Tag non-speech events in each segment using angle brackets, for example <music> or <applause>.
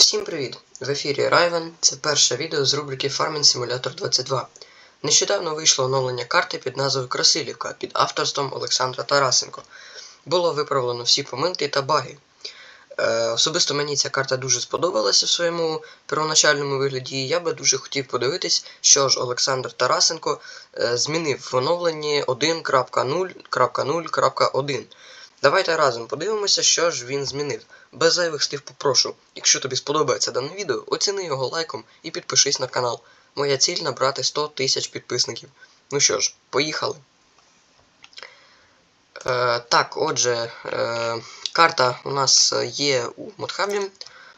Всім привіт! В ефірі Райвен. Це перше відео з рубрики Farming Simulator 22. Нещодавно вийшло оновлення карти під назвою Красилівка під авторством Олександра Тарасенко. Було виправлено всі помилки та баги. Е, особисто мені ця карта дуже сподобалася в своєму первоначальному вигляді, і я би дуже хотів подивитись, що ж Олександр Тарасенко е, змінив в оновленні 1.0.0.1. Давайте разом подивимося, що ж він змінив. Без зайвих слів попрошу, якщо тобі сподобається дане відео, оціни його лайком і підпишись на канал. Моя ціль набрати 100 тисяч підписників. Ну що ж, поїхали. Е, так, отже, е, карта у нас є у модхабі.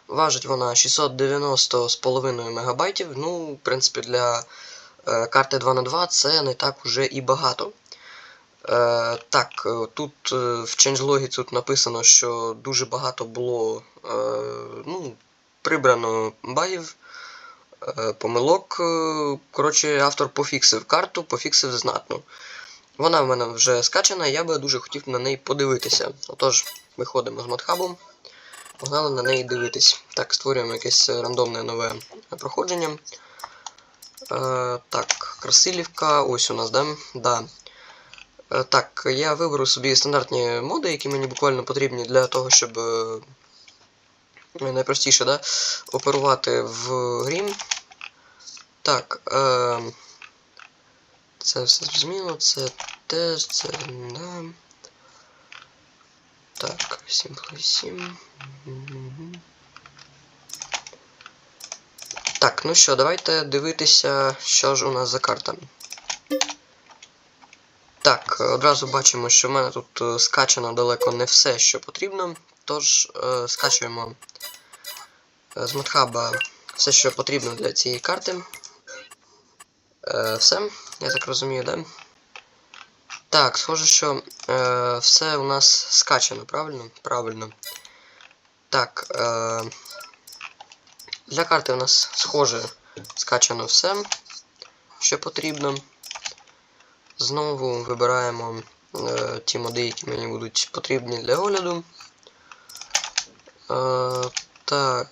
Важить вона 690,5 МБ. Ну, в принципі, для е, карти 2х2 це не так уже і багато. Е, так, е, тут е, в changelog тут написано, що дуже багато було е, ну, прибрано багів, е, помилок. Е, Коротше, автор пофіксив карту, пофіксив знатно. Вона в мене вже скачана, я би дуже хотів на неї подивитися. Отож, виходимо з модхабу, погнали на неї дивитись. Так, створюємо якесь рандомне нове проходження. Е, так, Красилівка, ось у нас, да? Да. Е, Так, я виберу собі стандартні моди, які мені буквально потрібні для того, щоб е, найпростіше да, оперувати в грі. Так, е, це все зрозуміло, це теж, це. Да. Так, 7 плюс 7. Так, ну що, давайте дивитися, що ж у нас за карта. Так, одразу бачимо, що в мене тут е, скачано далеко не все, що потрібно. Тож е, скачуємо е, з модхаба все, що потрібно для цієї карти. Е, все, я так розумію, да? Так, схоже, що е, все у нас скачано, правильно? Правильно. Так, е, для карти у нас схоже скачано все, що потрібно. Знову вибираємо е, ті моди, які мені будуть потрібні для огляду. Е, так.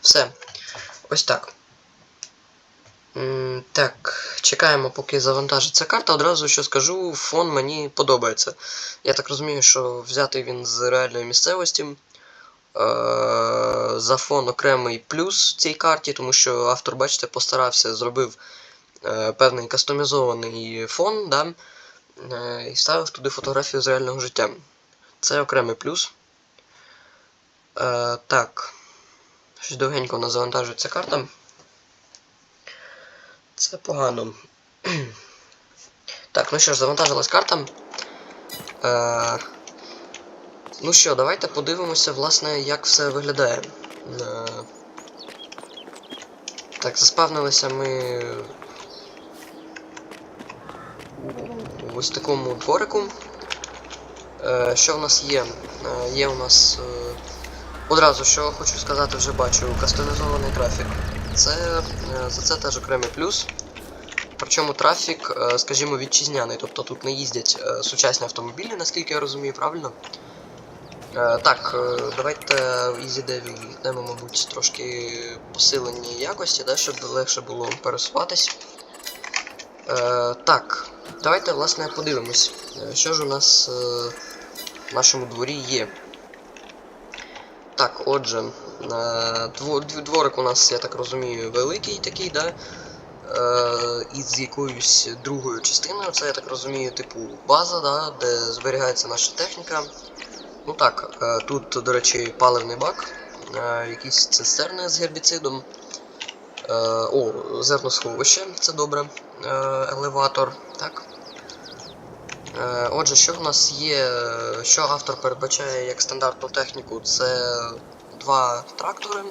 Все. Ось так. Так, чекаємо, поки завантажиться карта. Одразу що скажу, фон мені подобається. Я так розумію, що взятий він з реальної місцевості. Е, За фон окремий плюс цій карті, тому що автор, бачите, постарався, зробив е, певний кастомізований фон, да? е, і ставив туди фотографію з реального життя. Це окремий плюс. Так. Щось довгенько у нас завантажується карта. Це погано. <clears throat> так, ну що ж, завантажилась карта. Е, ну що, давайте подивимося, власне, як все виглядає. Е, так, заспавнилися ми у ось такому дворику. Е, що в нас є? Е, є у нас. Е, одразу що хочу сказати, вже бачу кастомізований трафік. Це е, за це теж окремий плюс. Причому трафік, е, скажімо, вітчизняний, тобто тут не їздять е, сучасні автомобілі, наскільки я розумію, правильно? Так, давайте в EasyDev візьмемо, мабуть, трошки посилені якості, да, щоб легше було пересуватись. Так, давайте, власне, подивимось, що ж у нас в нашому дворі є. Так, отже, дворик у нас, я так розумію, великий такий, да? Е, із якоюсь другою частиною. Це, я так розумію, типу база, да? де зберігається наша техніка. Ну так, е, тут, до речі, паливний бак, е, якісь цистерни з гербіцидом. Е, О, зерносховище, це добре. Е, Елеватор, так. Е, Отже, що в нас є, що автор передбачає як стандартну техніку, це два трактори,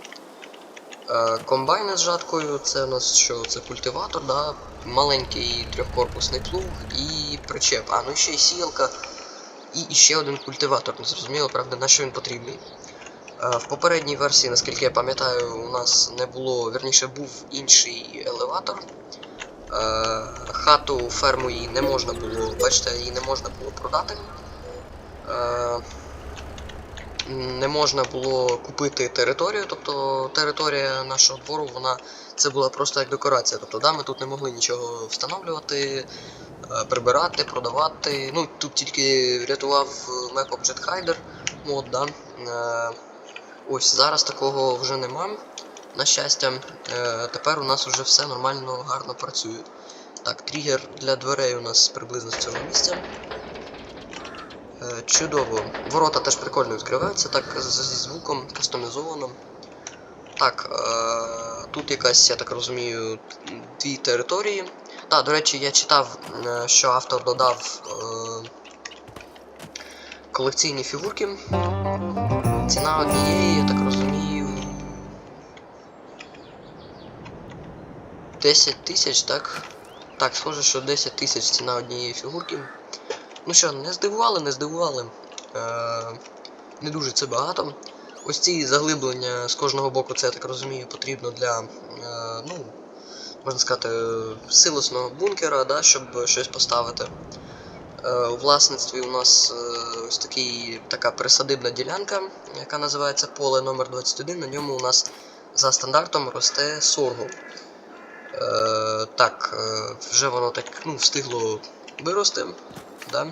е, комбайни з жаткою, це у нас що? Це культиватор, да? маленький трьохкорпусний плуг і причеп. А, ну ще й сіялка І ще один культиватор. Не зрозуміло, правда, на що він потрібний. Е, В попередній версії, наскільки я пам'ятаю, у нас не було, вірніше, був інший елеватор. Е, Хату ферму її не можна було, бачите, її не можна було продати. Не можна було купити територію, тобто територія нашого двору, вона це була просто як декорація. Тобто, да, ми тут не могли нічого встановлювати, е, прибирати, продавати. Ну, тут тільки врятував е, Object Hider мод, да. Е, Ось зараз такого вже нема. На щастя, тепер у нас вже все нормально, гарно працює. Так, тригер для дверей у нас приблизно з цього місця. Е, Чудово. Ворота теж прикольно відкриваються, так зі звуком кастомізовано. Так, е, тут якась, я так розумію, дві території. Так, до речі, я читав, е, що автор додав колекційні фігурки. Ціна однієї, я так розумію. 10 тисяч, так? Так, схоже, що 10 тисяч ціна однієї фігурки. Ну що, не здивували, не здивували. Е, не дуже це багато. Ось ці заглиблення з кожного боку, це я так розумію, потрібно для, е, ну, можна сказати, силосного бункера, да, щоб щось поставити. Е, у власництві у нас е, ось такий, така присадибна ділянка, яка називається поле номер 21 На ньому у нас за стандартом росте сорго. Е, так, е, вже воно так ну, встигло вирости. Да?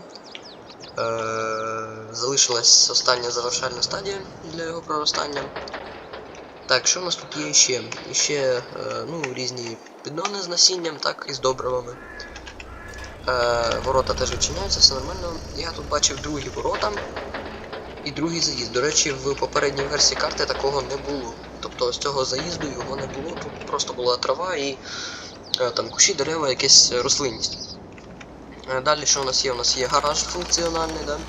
Е, залишилась остання завершальна стадія для його проростання. Так, що в нас тут є ще? Ще е, ну, різні піддони з насінням, так, і з добривами. Е, ворота теж відчиняються, все нормально. Я тут бачив другі ворота і другий заїзд. До речі, в попередній версії карти такого не було. Тобто з цього заїзду його не було, тут просто була трава і е, там кущі, дерева, якась рослинність. Е, Далі що у нас є? У нас є гараж функціональний, да?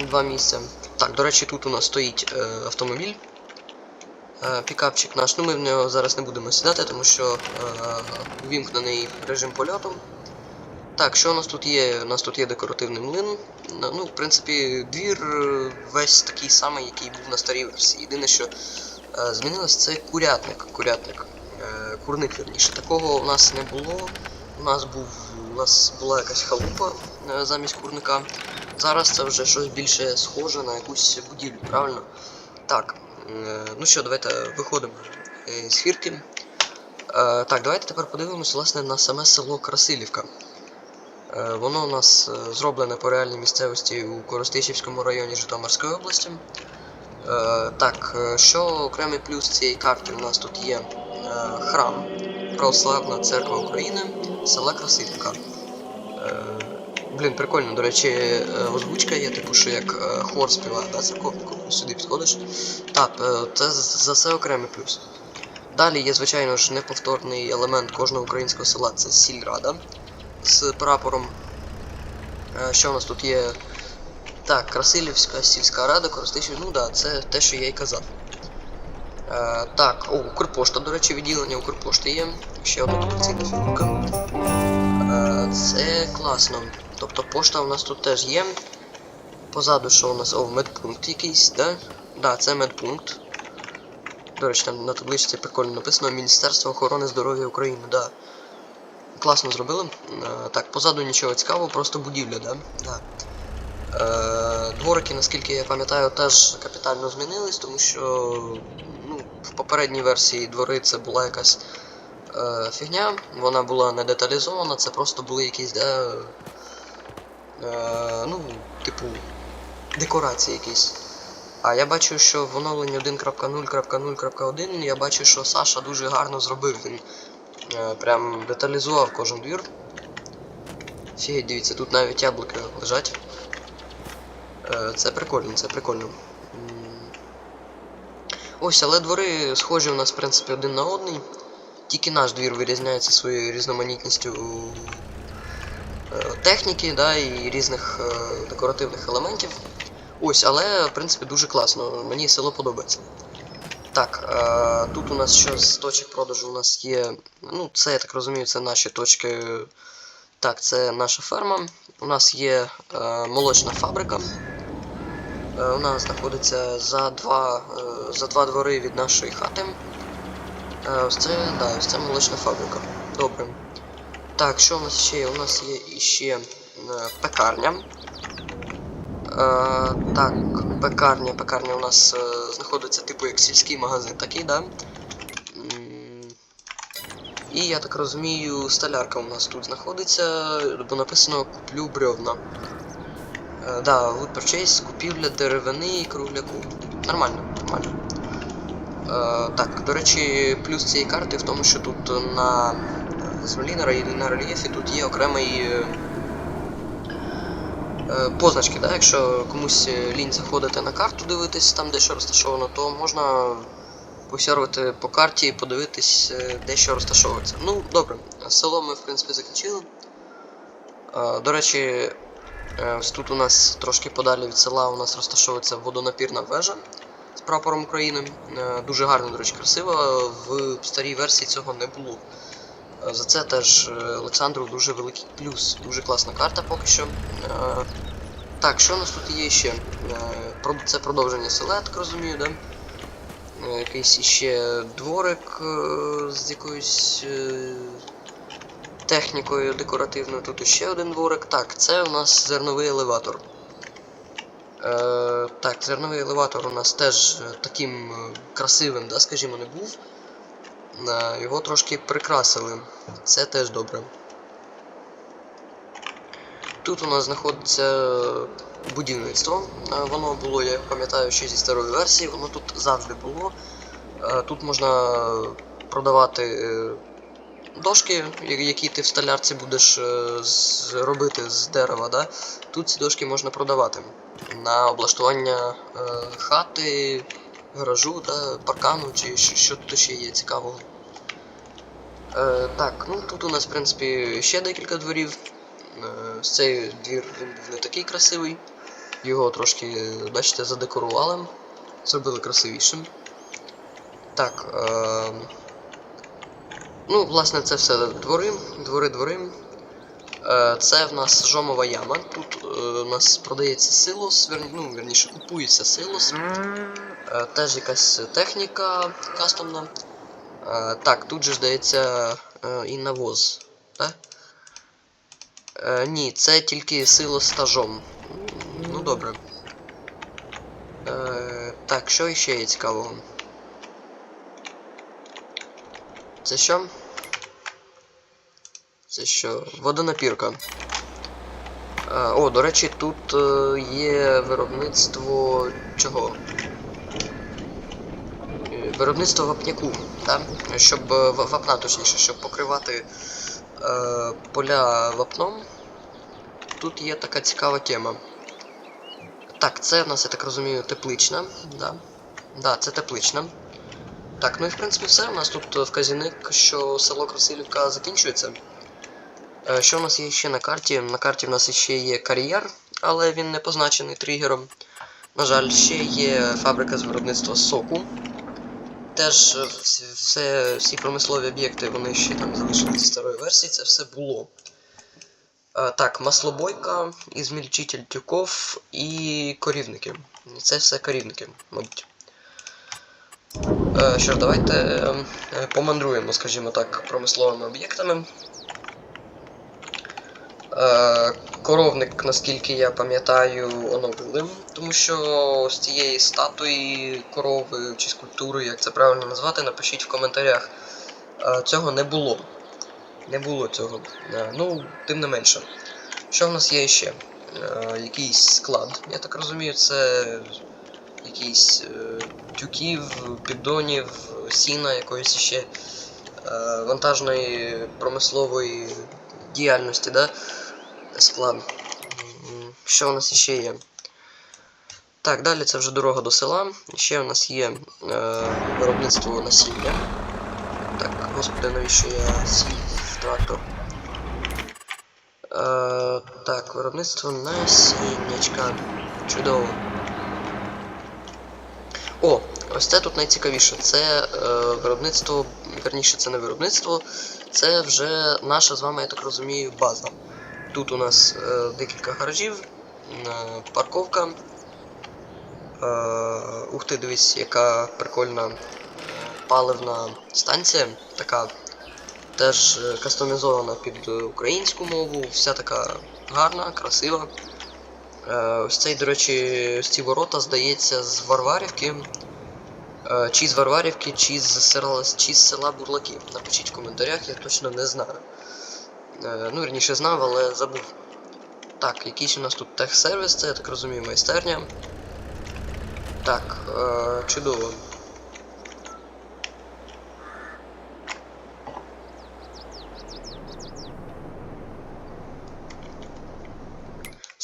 Два місця. Так, до речі, тут у нас стоїть е, автомобіль. Е, пікапчик наш. Ну ми в нього зараз не будемо сідати, тому що е, увімкнений режим польоту. Так, що у нас тут є? У нас тут є декоративний млин. Ну, в принципі, двір е, весь такий самий, який був на старій версії. Єдине, що е, змінилось, це курятник. Курятник. Е, курник, вірніше. Такого у нас не було. У нас був у нас була якась халупа е, замість курника. Зараз це вже щось більше схоже на якусь будівлю, правильно? Так. е, Ну що, давайте виходимо е, з фірки. Так, давайте тепер подивимося власне на саме село Красилівка. Воно у нас зроблене по реальній місцевості у Коростишівському районі Житомирської області. Так, що окремий плюс цієї карти у нас тут є храм Православна Церква України, села Красилівка. Е, Блін, прикольно, до речі, е, озвучка є, типу, що як е, хор співає, да, церковнику, сюди підходиш. Так, це за це окремий плюс. Далі є, звичайно ж, неповторний елемент кожного українського села це сільрада з прапором. Що у нас тут є? Так, Красилівська сільська рада, Коростишів, ну да, це те, що я й казав. Е, так, о, Укрпошта, до речі, відділення Укрпошти є. Ще одна колекційна фігурка. Е, це класно. Тобто пошта у нас тут теж є. Позаду, що у нас. О, медпункт якийсь, да? Да, це медпункт. До речі, там на табличці прикольно написано Міністерство охорони здоров'я України, да. Класно зробили. Е, так, позаду нічого цікавого, просто будівля, да? Да. Е, дворики, наскільки я пам'ятаю, теж капітально змінились, тому що ну, в попередній версії двори це була якась е, фігня, вона була не деталізована, це просто були якісь, де, е, ну, типу, декорації якісь. А я бачу, що в оновленні 1.0.0.1 я бачу, що Саша дуже гарно зробив. Він е, прям деталізував кожен двір. Фігеть, дивіться, тут навіть яблуки лежать. Е, Це прикольно, це прикольно. Ось, але двори схожі у нас, в принципі, один на одний. Тільки наш двір вирізняється своєю різноманітністю е, техніки да, і різних е, декоративних елементів. Ось, але в принципі дуже класно. Мені село подобається. Так, тут у нас що з точок продажу у нас є. Ну, це, я так розумію, це наші точки. Так, це наша ферма. у нас є е, молочна фабрика. Е, вона знаходиться за два, е, за два двори від нашої хати. Е, ось це, да, ось це молочна фабрика. Добре. Так, що у нас ще є? У нас є іще пекарня. Так, пекарня, пекарня у нас знаходиться типу як сільський магазин такий, да? І я так розумію, столярка у нас тут знаходиться, бо написано куплю бревна. Е, да, wood purchase, купівля деревини і кругляку. Нормально, нормально. Е, так, до речі, плюс цієї карти в тому, що тут на землі на, рельєфі тут є окремий е, е, позначки, да? якщо комусь лінь заходити на карту дивитись там, де що розташовано, то можна посервити по карті і подивитись, е, де що розташовується. Ну, добре, село ми в принципі закінчили. Е, До речі, ось тут у нас трошки подалі від села у нас розташовується водонапірна вежа з прапором України. Е, Дуже гарно, до речі, красиво. В старій версії цього не було. Е, За це теж е, Олександру дуже великий плюс. Дуже класна карта поки що. Е, Так, що у нас тут є ще? Е, Це продовження села, так розумію, да? Е, Якийсь іще дворик е, з якоюсь е, технікою декоративною. Тут ще один дворик. Так, це у нас зерновий елеватор. Е, так, зерновий елеватор у нас теж е, таким е, красивим, да, скажімо, не був. Е, Його трошки прикрасили. Це теж добре. Тут у нас знаходиться будівництво. Е, Воно було, я пам'ятаю, ще зі старої версії, воно тут завжди було. Тут можна продавати дошки, які ти в столярці будеш е, робити з дерева. Да? Тут ці дошки можна продавати на облаштування е, хати, гаражу, да, паркану чи що, тут ще є цікавого. Е, так, ну тут у нас, в принципі, ще декілька дворів. Е, цей двір він був не такий красивий. Його трошки, бачите, задекорували, зробили красивішим. Так. Е, ну, власне, це все двори, двори, двори. Е, це в нас жомова яма. Тут е, у нас продається силос, ну, верніше, купується силос. Е, теж якась техніка кастомна. Так, тут же здається і навоз. Так? Ні, це тільки сило стажом. Ну добре. Так, що ще є цікавого? Це що? Це що? Водонапірка. Е, о, до речі, тут е, є виробництво чого? Е, Виробництво вапняку, так? Щоб е, ва- вапна, точніше, щоб покривати е, поля вапном. Тут є така цікава тема. Так, це в нас, я так розумію, теплична. Да. Да, це теплична. Так, ну і в принципі все. У нас тут е, вказівник, що село Красилівка закінчується. Е, Що у нас є ще на карті? На карті в нас ще є кар'єр, але він не позначений тригером. На жаль, ще є фабрика з виробництва соку. Теж е, все, всі промислові об'єкти вони ще там залишилися старої версії, це все було. Так, маслобойка, ізмільчитель тюков і корівники. Це все корівники, мабуть. Е, Що ж, давайте е, е, помандруємо, скажімо так, промисловими об'єктами. Коровник, наскільки я пам'ятаю, оновили, тому що з цієї статуї корови чи скульптури, як це правильно назвати, напишіть в коментарях. Цього не було. Не було цього. Ну, тим не менше. Що в нас є ще? Якийсь склад, я так розумію, це якийсь е, тюків, піддонів, сіна, якоїсь ще е, вантажної промислової діяльності, да? склад. Що у нас ще є? Так, далі це вже дорога до села. Ще у нас є е, виробництво насіння. Так, господи, навіщо я сів трактор? Е, так, виробництво насіннячка. Чудово. О, ось це тут найцікавіше. Це е, виробництво, верніше, це не виробництво, це вже наша з вами, я так розумію, база. тут у нас е, декілька гаражів, е, парковка. Е, ух ти, дивись, яка прикольна паливна станція. Така теж е, кастомізована під українську мову, вся така гарна, красива. Е, ось цей, до речі, ці ворота, здається, з Варварівки. Е, Чи з Варварівки, чи з села, чи з села Бурлаки. Напишіть в коментарях, я точно не знаю. Е, Ну, верніше знав, але забув. Так, якийсь у нас тут техсервіс, це я так розумію, майстерня. Так, чудово.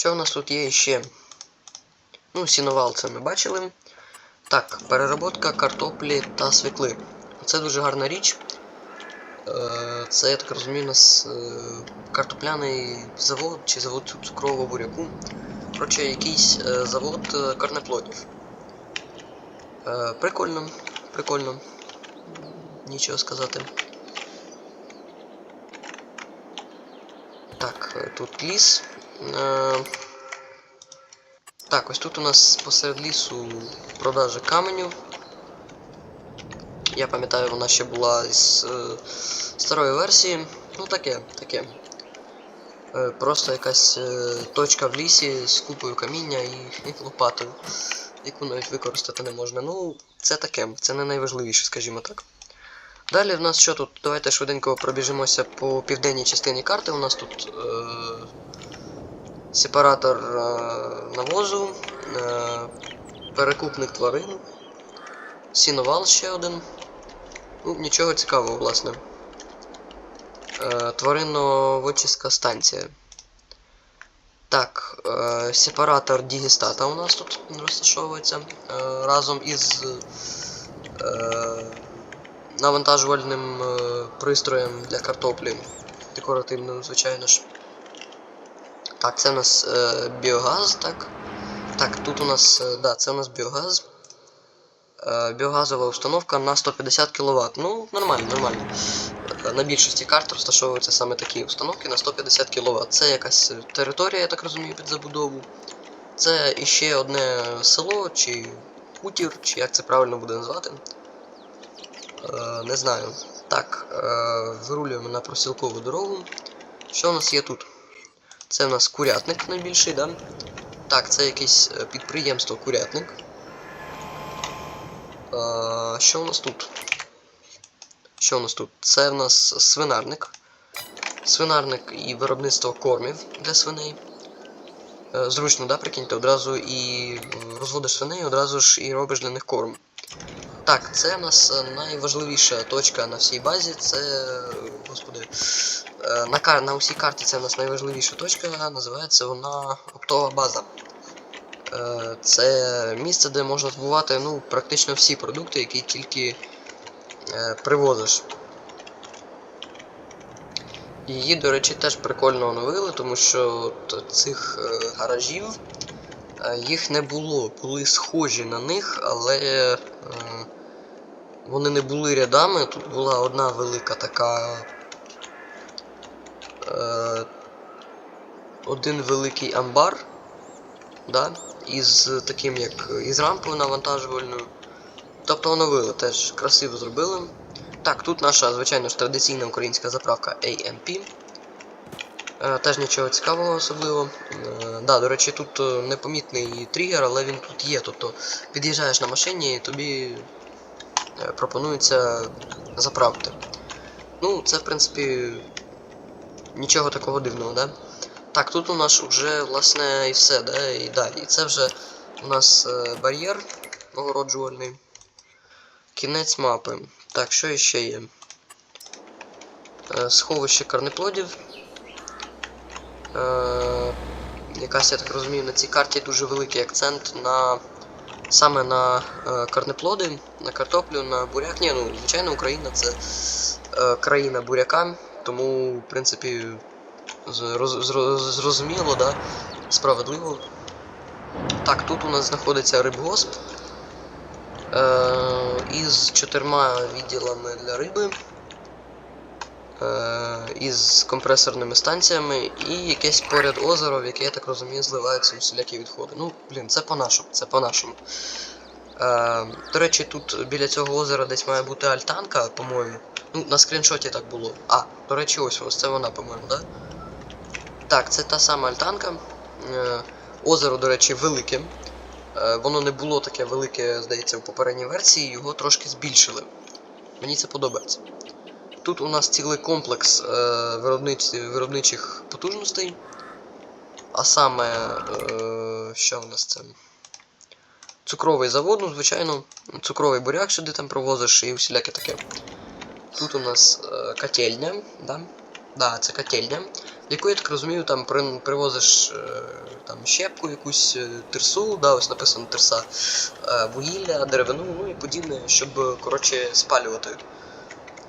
Що у нас тут є ще? Ну, сіновал це ми бачили. Так, переработка картоплі та свекли. Це дуже гарна річ. Е, Це, я так розумію, у нас е, картопляний завод чи завод цукрового буряку. Коротше, якийсь е, завод корнеплодів. Прикольно, прикольно. Нічого сказати. Так, тут ліс. Е, Так, ось тут у нас посеред лісу продажа каменю. Я пам'ятаю, вона ще була з е, старої версії. Ну таке, таке. Е, просто якась е, точка в лісі з купою каміння і, і лопатою, яку навіть використати не можна. Ну, це таке, це не найважливіше, скажімо так. Далі в нас що тут? Давайте швиденько пробіжимося по південній частині карти. У нас тут е, сепаратор е, навозу, е, перекупник тварин, сіновал ще один. Ну, нічого цікавого, власне. Е, тваринно-вочиска станція. Так, сепаратор Дігістата у нас тут розташовується разом із навантажувальним пристроєм для картоплі. Декоративним, звичайно ж. Так, це у нас е, біогаз, так. Так, тут у нас, е, да, це у нас біогаз. Е, біогазова установка на 150 кВт. Ну, нормально, нормально. Е, На більшості карт розташовуються саме такі установки на 150 кВт. Це якась територія, я так розумію, під забудову. Це іще одне село, чи хутір, чи як це правильно буде назвати. Е, не знаю. Так, е, вирулюємо на просілкову дорогу. Що у нас є тут? Це у нас курятник найбільший, да? Так, це якесь е, підприємство курятник. Е, що у нас тут? Що у нас тут? Це в нас свинарник. Свинарник і виробництво кормів для свиней. Е, Зручно, да, прикиньте, одразу і розводиш свиней, одразу ж і робиш для них корм. Так, це в нас найважливіша точка на всій базі. Це. Господи. Е, На, кар... на усій карті це в нас найважливіша точка, називається вона оптова база. Е, Це місце, де можна збувати ну, практично всі продукти, які тільки е, привозиш. Її, до речі, теж прикольно оновили, тому що цих гаражів їх не було. Були схожі на них, але вони не були рядами. Тут була одна велика така. Е, один великий амбар. Да? Із таким як із рампою навантажувальною. Тобто оновили, теж красиво зробили. Так, тут наша, звичайно ж, традиційна українська заправка AMP. Е, теж нічого цікавого особливо. Е, да, до речі, тут непомітний тригер, але він тут є. Тобто під'їжджаєш на машині і тобі пропонується заправити. Ну, це, в принципі, нічого такого дивного, да? Так, тут у нас вже, власне, і все, да? І, да, і це вже у нас е, бар'єр огороджувальний. Кінець мапи. Так, що іще є? Е, сховище корнеплодів. Е, якась, я так розумію, на цій карті дуже великий акцент на саме на е, корнеплоди, на картоплю, на буряк. Ні, ну, звичайно, Україна це е, країна буряка, тому, в принципі, зроз- зроз- зрозуміло, да? справедливо. Так, тут у нас знаходиться рибгосп е, із чотирма відділами для риби. е, із компресорними станціями і якесь поряд озеро, в яке, я так розумію, зливаються усілякі відходи. Ну, блін, це по-нашому, це по-нашому. Е, до речі, тут біля цього озера десь має бути альтанка, по-моєму. Ну, на скріншоті так було. А, до речі, ось ось це вона, по-моєму? Да? Так, це та сама альтанка. Е, озеро, до речі, велике. Е, воно не було таке велике, здається, в попередній версії, його трошки збільшили. Мені це подобається. Тут у нас цілий комплекс е, виробнич... виробничих потужностей. А саме, е, що у нас це? Цукровий завод, ну, звичайно, цукровий буряк сюди там провозиш і усіляке таке. Тут у нас е, котельня, да? Да, це котельня, яку, я так розумію, там при, привозиш е, там, щепку, якусь е, тирсу, да, ось написано тирса, е, вугілля, деревину, ну і подібне, щоб коротше, спалювати.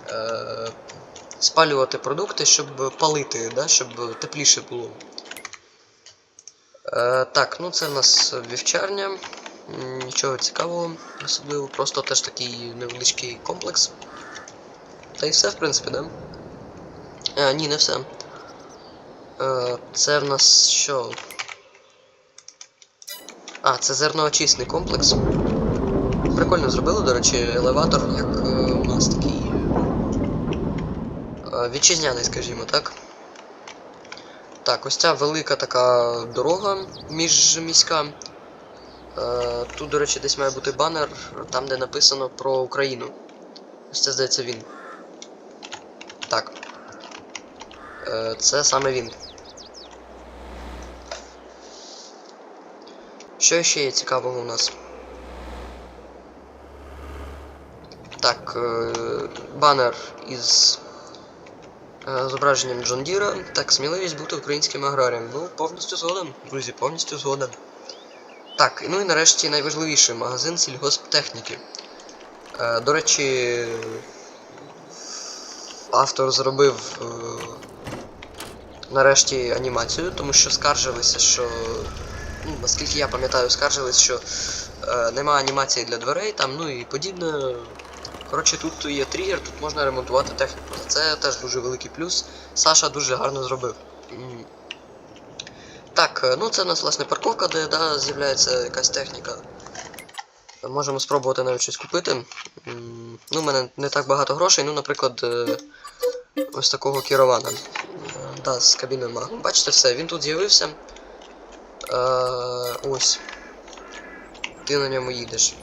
Е, спалювати продукти, щоб палити, да, щоб тепліше було. Е, так, ну це в нас вівчарня. Нічого цікавого, особливо, просто теж такий невеличкий комплекс. Та й все, в принципі, да? Е, ні, не все. Е, це в нас що? А, це зерноочисний комплекс. Прикольно зробили, до речі, елеватор, як е, у нас такий. Вітчизняний, скажімо так. Так, ось ця велика така дорога міжміська. Тут, до речі, десь має бути банер, там, де написано про Україну. Ось це здається він. Так. Е, це саме він. Що ще є цікавого у нас? Так, е, банер із е, зображенням Джон Діра. Так, сміливість бути українським аграрієм. Ну, повністю згоден, друзі, повністю згоден. Так, ну і нарешті найважливіший магазин сільгосптехніки. Е, до речі, автор зробив е, нарешті анімацію, тому що скаржилися, що. Ну, наскільки я пам'ятаю, скаржились, що е, нема анімації для дверей там, ну і подібне. Коротше, тут є тригер, тут можна ремонтувати техніку. Це теж дуже великий плюс. Саша дуже гарно зробив. Так, е, ну це у нас власне парковка, де да, з'являється якась техніка. Можемо спробувати навіть щось купити. Ну, у мене не так багато грошей, ну, наприклад, е, ось такого керована. Е, Да, з кабіною. Бачите все, він тут з'явився. Ось. Ти на ньому їдеш.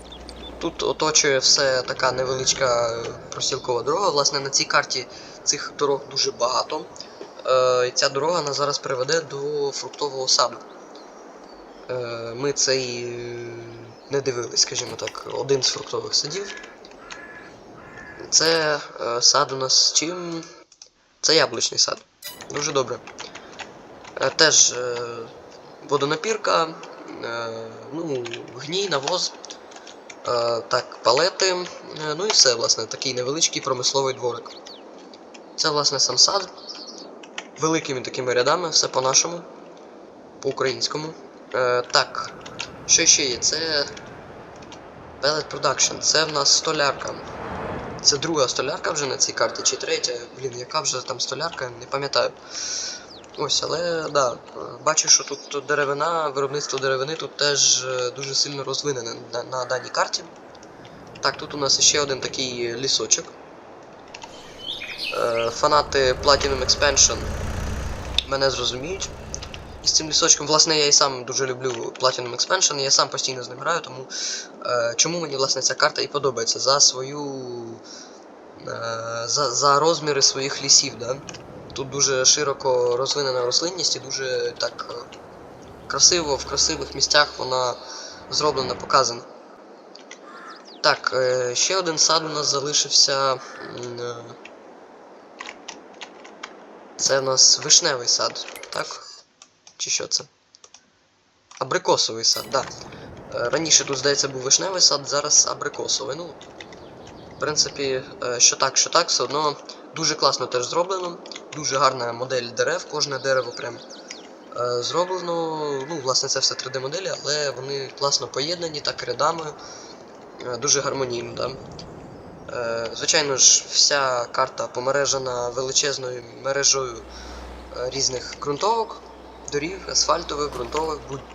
Тут оточує все така невеличка просілкова дорога. Власне, на цій карті цих дорог дуже багато. Е, і ця дорога нас зараз приведе до фруктового саду. Е, ми цей е, не дивились, скажімо так, один з фруктових садів. Це е, сад у нас з чим? Це яблучний сад. Дуже добре. Е, теж е, водонапірка, е, ну, гній, навоз, е, так, палети, е, ну і все, власне, такий невеличкий промисловий дворик. Це, власне, сам сад. Великими такими рядами, все по-нашому, по-українському. Е, так, що ще є? Це Pellet Production, це в нас столярка. Це друга столярка вже на цій карті, чи третя. Блін, яка вже там столярка, не пам'ятаю. Ось, але да, бачу, що тут деревина, виробництво деревини тут теж е, дуже сильно розвинене на, на даній карті. Так, тут у нас ще один такий лісочок. Е, фанати Platinum Expansion мене зрозуміють. З цим лісочком, власне, я і сам дуже люблю Platinum Expansion, я сам постійно з ним граю, тому е, чому мені власне ця карта і подобається за свою. Е, за, за розміри своїх лісів. Да? Тут дуже широко розвинена рослинність і дуже так е, красиво, в красивих місцях вона зроблена, показана. Так, е, ще один сад у нас залишився. е, Це у нас вишневий сад, так? Чи що це? Абрикосовий сад, так. Да. Е, Раніше тут, здається, був вишневий сад, зараз абрикосовий. Ну, в принципі, е, що так, що так, все одно дуже класно теж зроблено. Дуже гарна модель дерев, кожне дерево прям е, зроблено. Ну, власне, це все 3D-моделі, але вони класно поєднані, так рядами. Дуже гармонійно, да. Е, Звичайно ж, вся карта помережена величезною мережою е, різних ґрунтовок, доріг, асфальтових, ґрунтових, будь-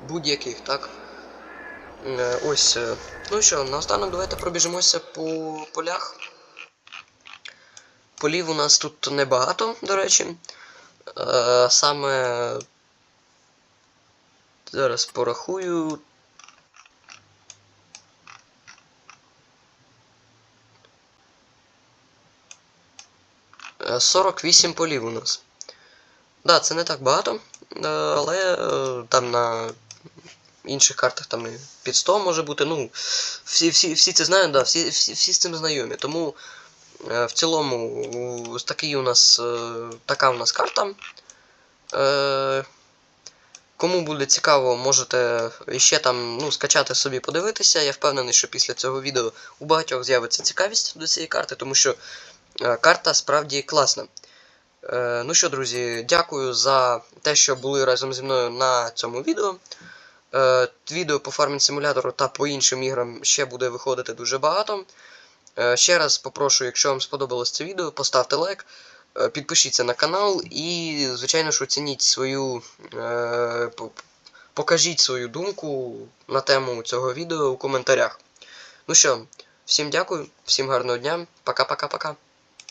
будь-яких, так? Е, Ось. Ну що, наостанок давайте пробіжимося по полях. Полів у нас тут небагато, до речі. Саме зараз порахую. 48 полів у нас. Да, це не так багато, е, але е, там на інших картах там під 100 може бути. Ну, всі, всі, всі це знають, да, всі, всі, всі з цим знайомі. Тому е, в цілому такий у нас, е, така у нас карта. Е, Кому буде цікаво, можете ще там ну, скачати собі, подивитися. Я впевнений, що після цього відео у багатьох з'явиться цікавість до цієї карти, тому що е, карта справді класна. Е, ну що, друзі, дякую за те, що були разом зі мною на цьому відео. Е, відео по фармінг симулятору та по іншим іграм ще буде виходити дуже багато. Е, ще раз попрошу, якщо вам сподобалось це відео, поставте лайк, е, підпишіться на канал і, звичайно ж, оцініть свою. Е, покажіть свою думку на тему цього відео у коментарях. Ну що, всім дякую, всім гарного дня, пока-пока-пока.